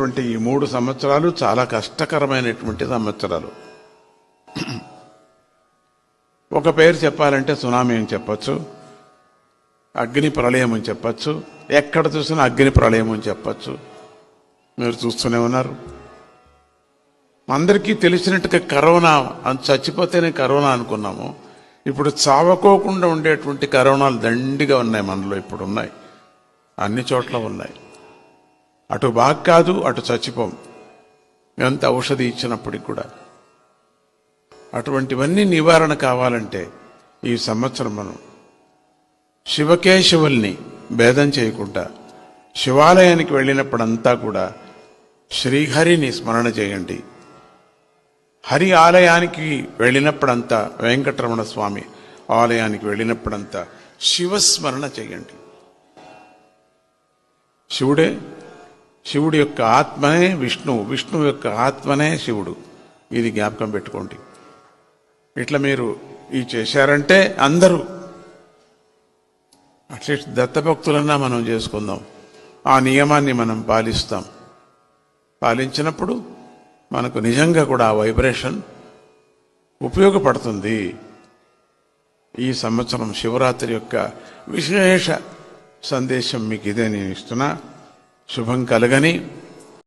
అటువంటి ఈ మూడు సంవత్సరాలు చాలా కష్టకరమైనటువంటి సంవత్సరాలు. ఒక పేరు చెప్పాలంటే సునామీ అని చెప్పచ్చు. అగ్ని ప్రళయం అని చెప్పచ్చు. ఎక్కడ చూసినా అగ్ని ప్రళయం అని చెప్పచ్చు. మీరు చూస్తూనే ఉన్నారు. అందరికీ తెలిసినట్టుగా కరోనా చచ్చిపోతేనే కరోనా అనుకున్నాము. ఇప్పుడు చావకోకుండా ఉండేటువంటి కరోనాలు దండిగా ఉన్నాయి మనలో ఇప్పుడు ఉన్నాయి అన్ని చోట్ల ఉన్నాయి. అటు బాగా కాదు అటు చచ్చిపోం. ఎంత ఔషధి ఇచ్చినప్పటికి కూడా. అటువంటివన్నీ నివారణ కావాలంటే ఈ సంవత్సరం మనం శివకేశవుల్ని భేదం చేయకుండా శివాలయానికి వెళ్ళినప్పుడంతా కూడా శ్రీహరిని స్మరణ చేయండి. హరి ఆలయానికి వెళ్ళినప్పుడంతా వెంకటరమణ స్వామి ఆలయానికి వెళ్ళినప్పుడంతా శివస్మరణ చేయండి. శివుడే శివుడు యొక్క ఆత్మనే విష్ణువు విష్ణువు యొక్క ఆత్మనే శివుడు. ఇది జ్ఞాపకం పెట్టుకోండి. ఇట్లా మీరు ఈ చేశారంటే అందరూ అట్లీస్ట్ దత్తభక్తులన్నా మనం చేసుకుందాం. ఆ నియమాన్ని మనం పాలిస్తాం. పాలించినప్పుడు మనకు నిజంగా కూడా ఆ వైబ్రేషన్ ఉపయోగపడుతుంది. ఈ సంవత్సరం శివరాత్రి యొక్క విశేష సందేశం మీకు ఇదే నేను ఇస్తున్నా. శుభం కలగని